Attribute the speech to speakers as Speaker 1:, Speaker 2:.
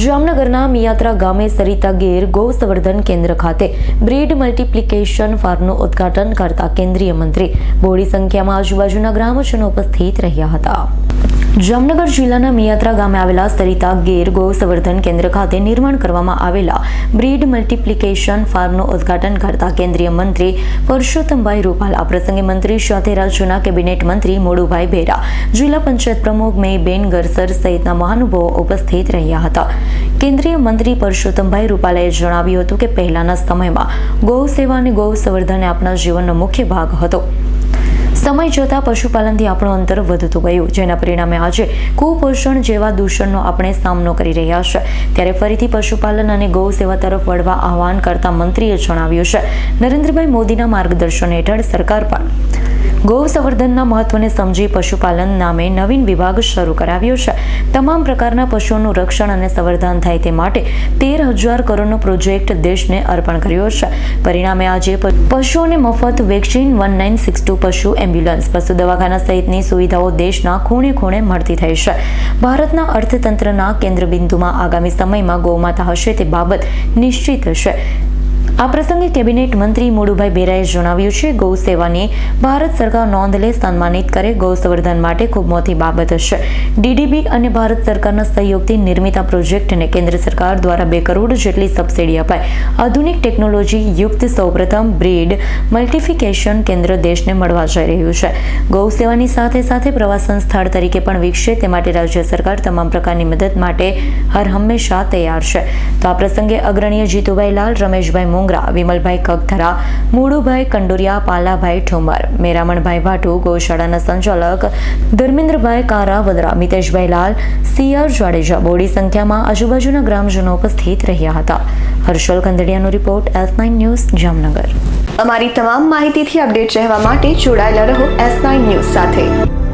Speaker 1: જામનગરના મિયાત્રા ગામે સરિતા ગેર ગૌ સંવર્ધન કેન્દ્ર ખાતે બ્રીડ મલ્ટિપ્લિકેશન ફાર્મનું ઉદ્ઘાટન કરતા કેન્દ્રીય મંત્રી. બોડી સંખ્યામાં આજુબાજુના ગ્રામજનો ઉપસ્થિત રહ્યા હતા. જામનગર જિલ્લાના મિયાત્રા ગામે આવેલા સરિતા ગેર ગૌ સંવર્ધન કેન્દ્ર ખાતે નિર્માણ કરવામાં આવેલા બ્રીડ મલ્ટિપ્લિકેશન ફાર્મનું ઉદ્ઘાટન કરતા કેન્દ્રીય મંત્રી પરસોત્તમભાઈ રૂપાલ, આ પ્રસંગે મંત્રી સાથે રાજ્યના કેબિનેટ મંત્રી મોડુભાઈ બેરા જિલ્લા પંચાયત પ્રમુખ મેયબેન ગરસર સહિતના મહાનુભાવો ઉપસ્થિત રહ્યા હતા. કેન્દ્રીય મંત્રી પરસોત્તમભાઈ રૂપાલાએ જણાવ્યું હતું કે પહેલાના સમયમાં ગૌ સેવા અને ગૌ સંવર્ધન આપણા જીવનનો મુખ્ય ભાગ હતો. સમય જતાં પશુપાલનથી આપણું અંતર વધતું ગયું, જેના પરિણામે આજે કુપોષણ જેવા દૂષણનો આપણે સામનો કરી રહ્યા છે. ત્યારે ફરીથી પશુપાલન અને ગૌ સેવા તરફ વળવા આહવાન કરતા મંત્રીએ જણાવ્યું છે. નરેન્દ્રભાઈ મોદીના માર્ગદર્શન હેઠળ સરકાર પણ ગૌ સંવર્ધનના મહત્વને સમજી પશુપાલન નામે નવીન વિભાગ શરૂ કરાવ્યો છે. તમામ પ્રકારના પશુઓનું રક્ષણ અને સંવર્ધન થાય તે માટે તેર હજાર કરોડનો પ્રોજેક્ટ દેશને અર્પણ કર્યો છે. પરિણામે આજે પશુઓને મફત vaccine one nine six two પશુ એમ્બ્યુલન્સ, પશુ દવાખાના સહિતની સુવિધાઓ દેશના ખૂણે ખૂણે મળતી થઈ છે. ભારતના અર્થતંત્રના કેન્દ્રબિંદુમાં આગામી સમયમાં ગૌમાતા હશે તે બાબત નિશ્ચિત છે. આ પ્રસંગે કેબિનેટ મંત્રી મોડુભાઈ બેરાએ જણાવ્યું છે, ગૌ સેવાની ભારત સરકાર નોંધ લે, સન્માનિત કરે. ગૌ સંવર્ધન માટે ખૂબ મોટી બાબત છે. ડીડીબી અને ભારત સરકારના સહયોગથી નિર્મિત આ પ્રોજેક્ટને કેન્દ્ર સરકાર દ્વારા બે કરોડ જેટલી સબસિડી અપાય. આધુનિક ટેકનોલોજી યુક્ત સૌપ્રથમ બ્રીડ મલ્ટિફિકેશન કેન્દ્ર દેશને મળવા જઈ રહ્યું છે. ગૌ સેવાની સાથે સાથે પ્રવાસન સ્થળ તરીકે પણ વિકસે, તે માટે રાજ્ય સરકાર તમામ પ્રકારની મદદ માટે હર હંમેશા તૈયાર છે. તો આ પ્રસંગે અગ્રણીય જીતુભાઈ લાલ, રમેશભાઈ મુંગરા વિમલભાઈ કગધરા મુળુભાઈ કંડોરિયા, પાલાભાઈ ઠુમર, મેરામણભાઈ ભાટુ ગૌશાળાના સંચાલક ધર્મેન્દ્રભાઈ કારાવદરા મિતેશભાઈ લાલ, સીઆર જાડેજા બોડી સંખ્યામાં આજુબાજુના ગ્રામજનો ઉપસ્થિત રહ્યા હતા. Harshal કંદડિયાનો report S nine news, Jamnagar.
Speaker 2: અમારી તમામ માહિતીથી અપડેટ રહેવા માટે જોડાયેલા રહો એસ નાઇન ન્યૂઝ સાથે.